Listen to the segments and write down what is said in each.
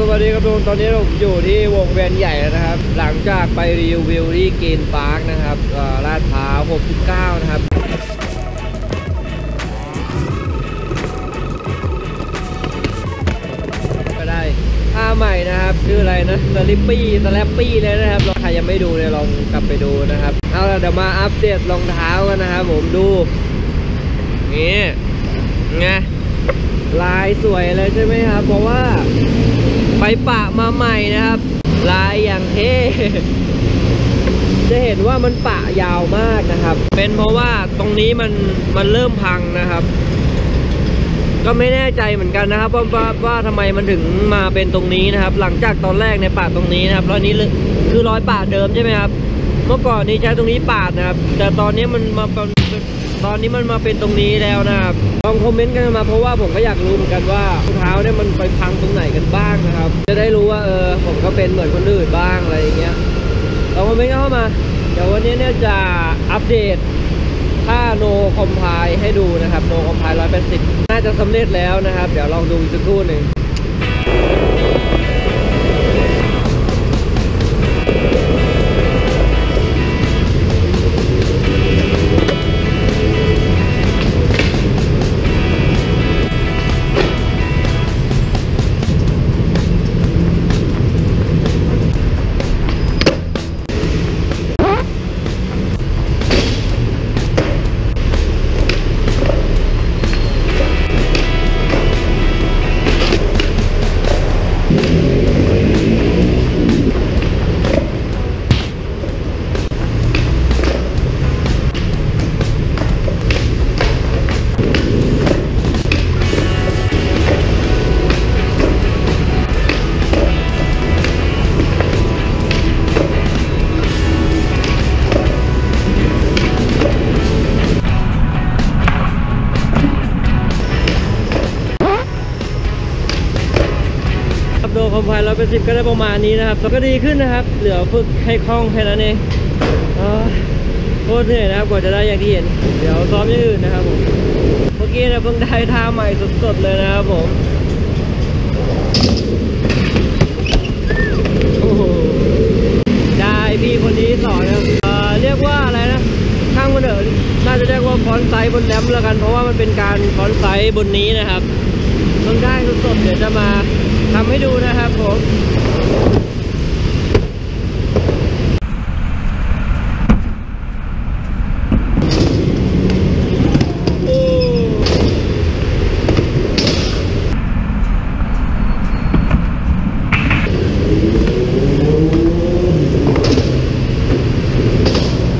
สวัสดีครับทุกคนตอนนี้เราอยู่ที่วงเวียนใหญ่นะครับ หลังจากไปรีวิวที่กนพาร์คนะครับลาดพร้าว69 นะครับก็ได้ท่าใหม่นะครับชื่ออะไรนะสลิปปี้สแลปปี้เลยนะครับใครยังไม่ดูเนี่ยลองกลับไปดูนะครับ เอาละเดี๋ยวมาอัปเดตรองเท้ากันนะครับผมดูนี่ไงลายสวยเลยใช่ไหมครับ เพราะว่า ไปปะมาใหม่นะครับ ลายอย่างเท่จะเห็นว่ามันปะยาวมากนะครับ เป็นเพราะว่าตรงนี้มันมันเริ่มพังนะครับ ก็ไม่แน่ใจเหมือนกันนะครับ ว่าว่าว่าทำไมมันถึงมาเป็นตรงนี้นะครับ หลังจากตอนแรกในยปาตรงนี้นะครับแล้วนี้คือรอยปาเดิมใช่ไหมครับ เมื่อก่อนนี้ใช้ตรงนี้ปาดนะครับ แต่ตอนนี้มันมาเป็น ตอนนี้มันมาเป็นตรงนี้แล้วนะครับลองคอมเมนต์กันมาเพราะว่าผมก็อยากรู้เหมือนกันว่ารองเท้าเนี่ยมันไปพังตรงไหนกันบ้างนะครับ จะได้รู้ว่าเออผมก็เป็นเหมือนคนอื่นบ้างอะไรอย่างเงี้ยลองคอมเมนต์เข้ามาเดี๋ยววันนี้เนี่ยจะอัปเดตถ้า no compile ให้ดูนะครับ no compile 180น่าจะสำเร็จแล้วนะครับ เดี๋ยวลองดูอีกสักครู่หนึ่ง no compile 180ก็ได้ประมาณนี้นะครับแล้วก็ดีขึ้นนะครับ เหลือฝึกให้คล่องแค่นั้นเองโคตรเหนื่อยนะครับกว่าจะได้อย่างที่เห็น เดี๋ยวซ้อมอย่างอื่นนะครับผมเมื่อกี้เนี่ยเพิ่งได้ท่าใหม่สดๆเลยนะครับผมได้พี่คนนี้สอนนะเออเรียกว่าอะไรนะข้างมันเถอน่าจะเรียกว่าฟอนไซส์บนแรมแล้วกัน เพราะว่ามันเป็นการฟอนไซส์บนนี้นะครับเพิ่งได้สดๆเดี๋ยวจะมา ทำให้ดูนะครับผมโอ้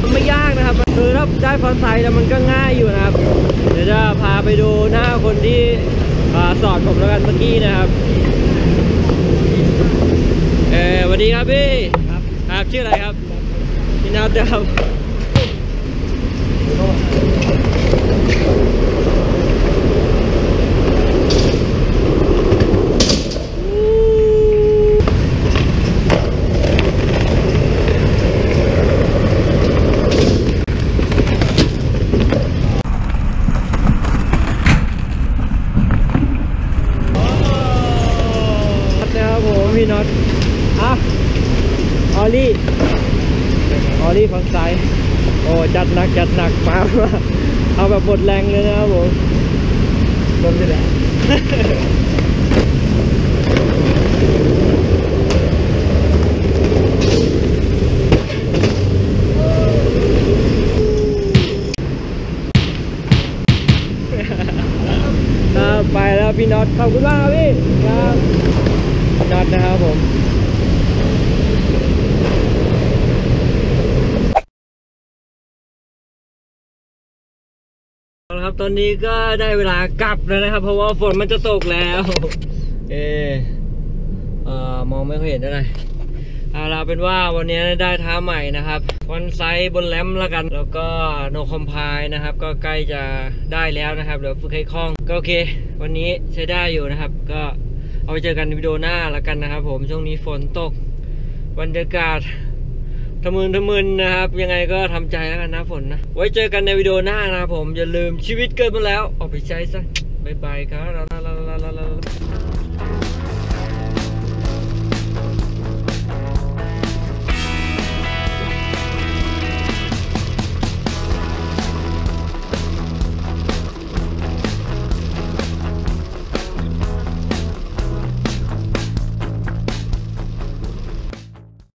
มันไม่ยากนะครับคือถ้าได้ฟอนไซส์แล้วมันก็ง่ายอยู่นะครับ เดี๋ยวจะพาไปดูหน้าคนที่ อ่าสอนผมแล้วกันเมื่อกี้นะครับ เออสวัสดีครับพี่ครับครับชื่ออะไรครับพี่นัทนะครับนะครับผมพี่น็อตอะ ออลี่ออลี่ฝั่งซ้ายโอ้จัดหนักจัดหนักมามาเอาแบบหมดแรงเลยนะครับผมลมจะแหละอ่าไปแล้วพี่น็อตขอบคุณมากครับพี่ครับน็อตนะครับผม เอาละครับ ตอนนี้ก็ได้เวลากลับแล้วนะครับ เพราะว่าฝนมันจะตกแล้ว เออเอ่อมองไม่ค่อยเห็นเท่าไหร่เอาละเป็นว่าวันนี้ได้ท้าใหม่นะครับฟอนไซส์บนแรมแล้วกัน แล้วก็โนคอมพายนะครับ ก็ใกล้จะได้แล้วนะครับเดี๋ยวฝึกให้คล่องก็โอเค วันนี้ใช้ได้อยู่นะครับ ก็เอาไปเจอกันในวิดีโอหน้าแล้วกันนะครับ ผมช่วงนี้ฝนตกบรรยากาศ ทะมึนทะมึนนะครับ ยังไงก็ทำใจแล้วกันนะฝนนะ ไว้เจอกันในวิดีโอหน้านะครับผมอย่าลืมชีวิตเกิดมาแล้วออกไปใช้ซะบ๊ายบายครับ